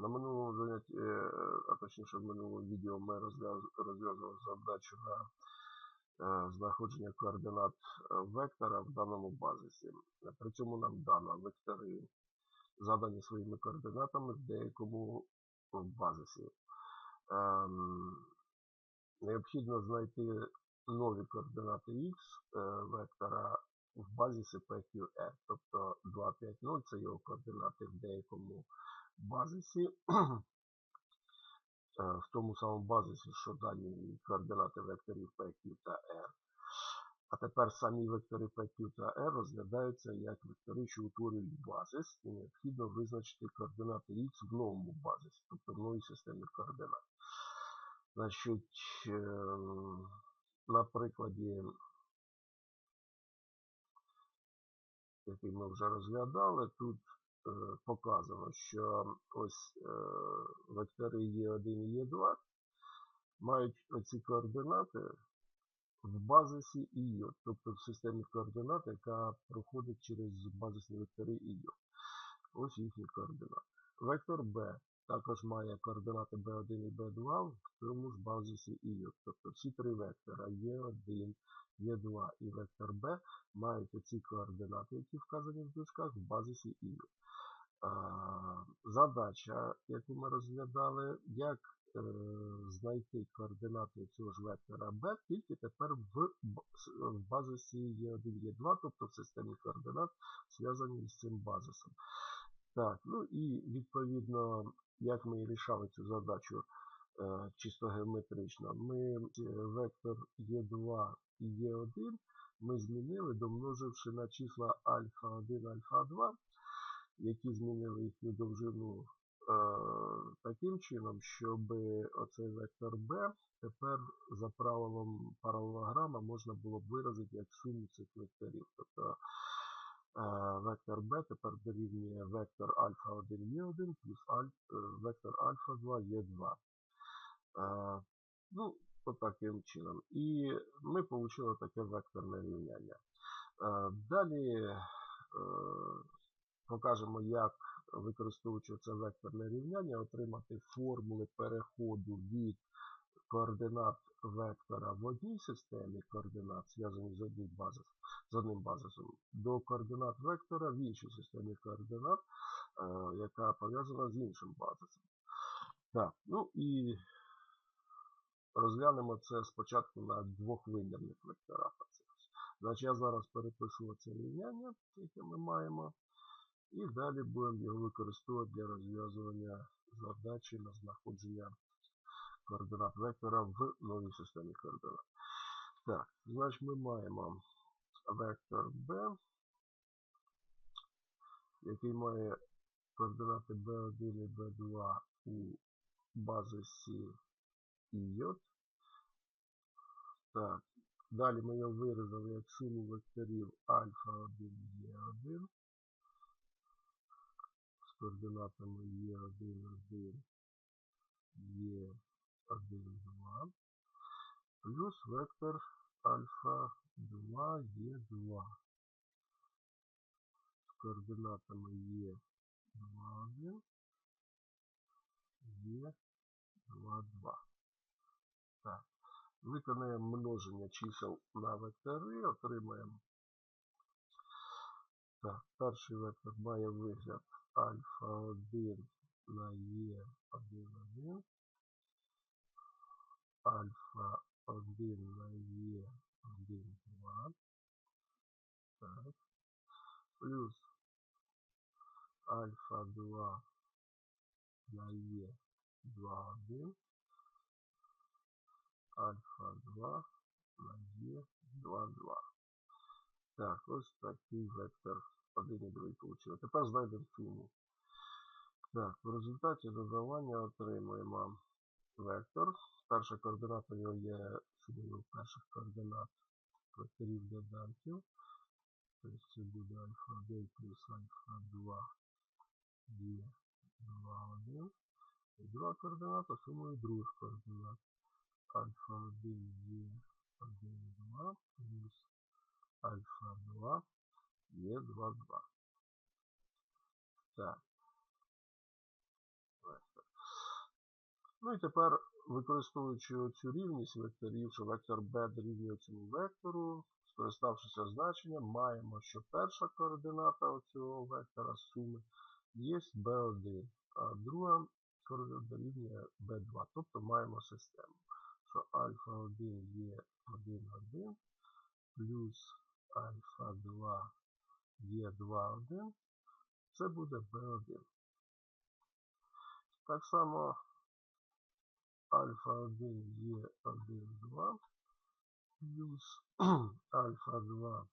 На минулому занятті, е, а точніше в минулому відео ми розв'язували задачу на е, знаходження координат е, вектора в даному базисі. При цьому нам дано вектори, задані своїми координатами в деякому базисі. Ем, Необхідно знайти нові координати x вектора в базисі PQR. Тобто 2, 5, 0 це його координати в деякому базисі. Е, В тому самому базисі, що дані координати векторів PQ та R. А тепер самі вектори PQ та R розглядаються як вектори, що утворюють базис, і необхідно визначити координати X в новому базисі, тобто в новій системі координат. Значить, ем, на прикладі, який ми вже розглядали, тут показано, що ось е, вектори Е1 і Е2 мають оці координати в базисі і тобто в системі координат, яка проходить через базисні вектори і Й. Ось їхні координати. Вектор B також має координати B1 і B2 в тому ж базисі і Й. Тобто всі три вектора Е1, Е2 і вектор B мають оці координати, які вказані в дужках, в базисі і. Задача, яку ми розглядали, як е, знайти координати цього ж вектора B, тільки тепер в, в базисі Е1, Е2, тобто в системі координат, зв'язані з цим базисом. Так, ну і відповідно, як ми і рішали цю задачу чисто геометрично, ми е, вектор Е2 і Е1 ми змінили, домноживши на числа альфа 1, альфа 2, які змінили їхню довжину е, таким чином, щоб оцей вектор B тепер за правилом паралелограма можна було б виразити як суму цих векторів. Тобто е, вектор B тепер дорівнює вектор альфа 1 Е1 плюс е, вектор альфа 2 Е2. Ну, таким чином. І ми отримали таке векторне рівняння. Далі е, покажемо, як, використовуючи це векторне рівняння, отримати формули переходу від координат вектора в одній системі координат, зв'язані з одним з одним базисом, до координат вектора в іншій системі координат, е, яка пов'язана з іншим базисом. Так, ну і розглянемо це спочатку на двохвимірних векторах. Значить, я зараз перепишу це рівняння, яке ми маємо, і далі будемо його використовувати для розв'язування задачі на знаходження координат вектора в новій системі координат. Так, значить ми маємо вектор B, який має координати B1 і B2 у базисі і Так, далі ми його виразили як суму векторів альфа 1 Е1 з координатами Е1, 1, Е1, 2, плюс вектор альфа 2, Е2 з координатами Е2, 1, Е2, 2. Так. Виконаємо множення чисел на вектори, отримаємо. Так, перший вектор має вигляд альфа 1 на Е 1, 1, альфа 1 на Е 1, 2, так, плюс альфа 2 на Е 2, 1, альфа 2 на Е 2, 2. Так, ось такий вектор 1 і 2 вийшло. Тепер знайдемо суму. Так, в результаті додавання отримуємо вектор. Перша координата його є сумою перших координат векторів доданків. Тобто це буде альфа 1 плюс альфа 2 є 2, 1. І друга координата сумою других координат. Альфа 1 є 1, 2 плюс альфа 2 є 2, 2. Так. Ну і тепер, використовуючи цю рівність векторів, що вектор b дорівнює цьому вектору, скориставшись значенням, маємо, що перша координата цього вектора суми є b1, а друга координата дорівнює b2. Тобто маємо систему, що альфа 1 є 1, 1, плюс альфа 2 є 2, 1, це буде b1. Так само альфа 1 є 1, 2, плюс альфа 2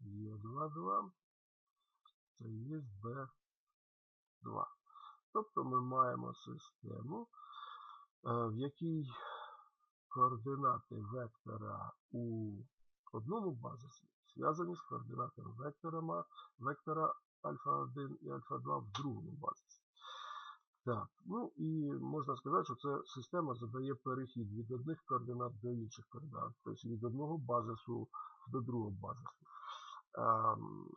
є 2, 2, це є b2. Тобто ми маємо систему, е, в якій координати вектора у одному базисі зв'язані з координатами вектора альфа 1 і альфа 2 в другому базисі. Так, ну і можна сказати, що ця система задає перехід від одних координат до інших координат, тобто від одного базису до другого базису.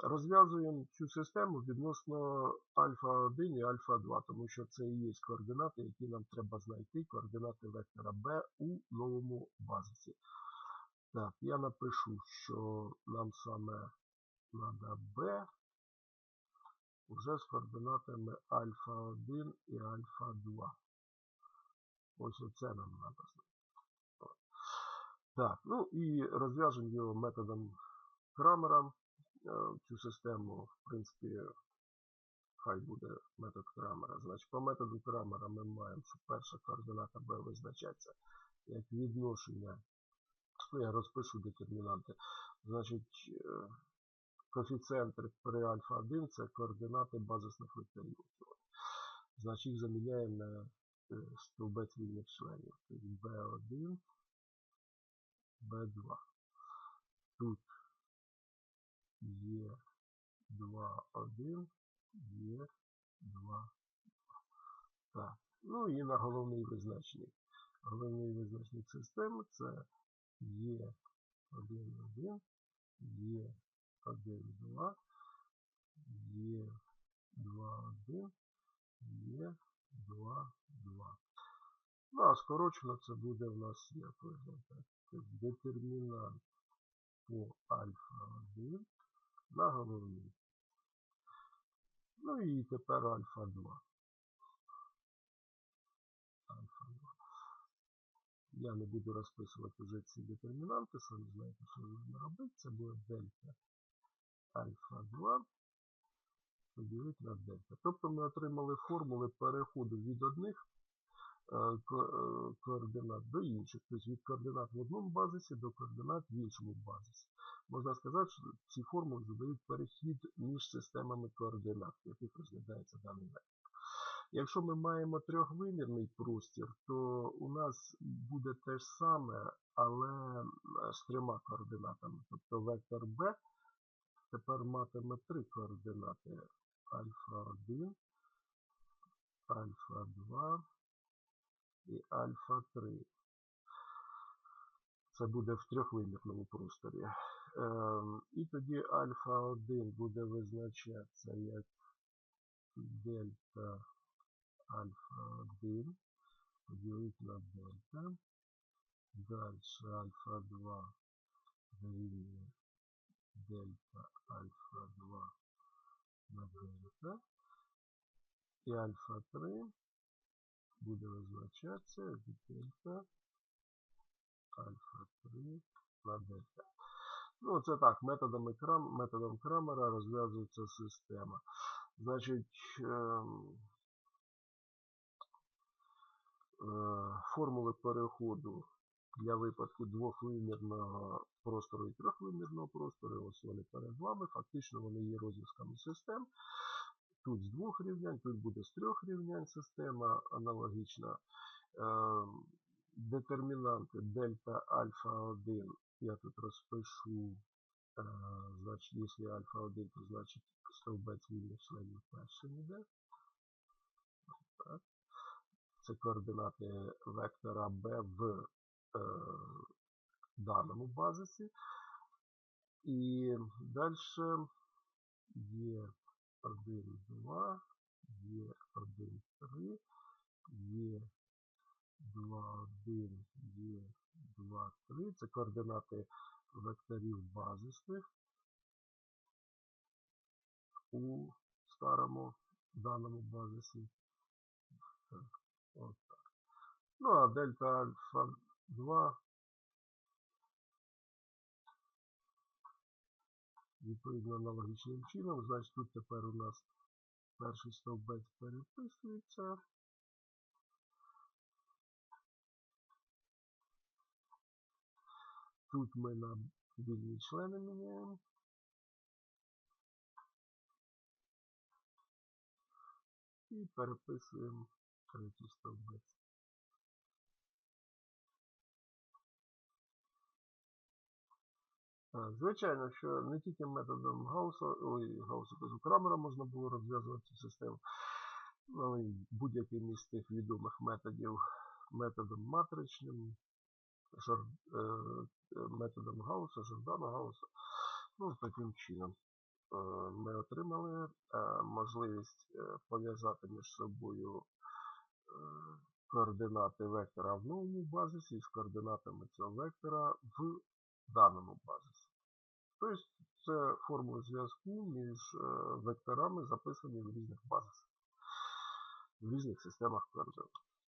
Розв'язуємо цю систему відносно альфа 1 і альфа 2, тому що це і є координати, які нам треба знайти, координати вектора B у новому базисі. Так, я напишу, що нам саме треба B вже з координатами альфа 1 і альфа 2. Ось оце нам треба знайти. Так, ну і розв'яжемо його методом Крамера. Цю систему, в принципі, хай буде метод Крамера. Значить, по методу Крамера ми маємо, що перша координата b визначається як відношення. Я розпишу детермінанти. Значить, е, коефіцієнт при альфа 1 це координати базисних векторів. Значить, їх заміняємо на е, стовбець вільних членів. Тобто B1, B2. Тут є 2, 1, є 2, Так. Ну і на головний визначник. Головний визначник системи це є 1, 1, є 1, 2, є 2, 1, є 2, 2. Ну, а скорочено це буде в нас як виглядати. Детермінант по альфа 1 на головний. Ну і тепер альфа 2. Альфа 2. Я не буду розписувати вже ці детермінанти, самі знаєте, що можна робити. Це буде дельта альфа 2 поділити на дельта. Тобто ми отримали формули переходу від одних Е, е, координат до інших, тобто від координат в одному базисі до координат в іншому базисі. Можна сказати, що ці формули задають перехід між системами координат, в яких розглядається даний вектор. Якщо ми маємо трьохвимірний простір, то у нас буде те ж саме, але з трьома координатами. Тобто вектор B тепер матиме три координати альфа 1, альфа 2 і альфа 3. Це буде в трьохвимірному просторі. Е, і тоді альфа 1 буде визначатися як дельта альфа 1 поділити на дельта. Далі альфа 2 дорівнює дельта альфа 2 на дельта. І альфа 3 буде визначатися від дельта альфа 3 на дельта. Ну, це так, методами крам, методом Крамера розв'язується система. Значить, е, е, формули переходу для випадку двохвимірного простору і трьохвимірного простору, ось вони перед вами. Фактично вони є розв'язками систем. Тут з двох рівнянь, тут буде з трьох рівнянь система аналогічна. Ем, детермінанти дельта альфа 1 я тут розпишу. Е, значить, якщо альфа 1, то значить стовбець вільних членів першим йде. Це координати вектора B в е, даному базисі. І далі є 1, 2, є 1, 3, є 2, 1, є 2, 3. Це координати векторів базисних у старому даному базисі. От так. Ну, а дельта альфа 2 відповідно аналогічним чином. Значить, тут тепер у нас перший стовбець переписується. Тут ми на вільні члени міняємо. І переписуємо третій стовбець. Звичайно, що не тільки методом Гаусса, ой, Гаусса кажу, Крамера можна було розв'язувати цю систему, але й будь-яким із тих відомих методів, методом матричним, жар, е, методом Гаусса, Жордана Гаусса. Ну, таким чином е, ми отримали е, можливість пов'язати між собою координати вектора в новому базисі з координатами цього вектора в даному базисі. Тобто це формула зв'язку між векторами, записані в різних базисах, в різних системах координат.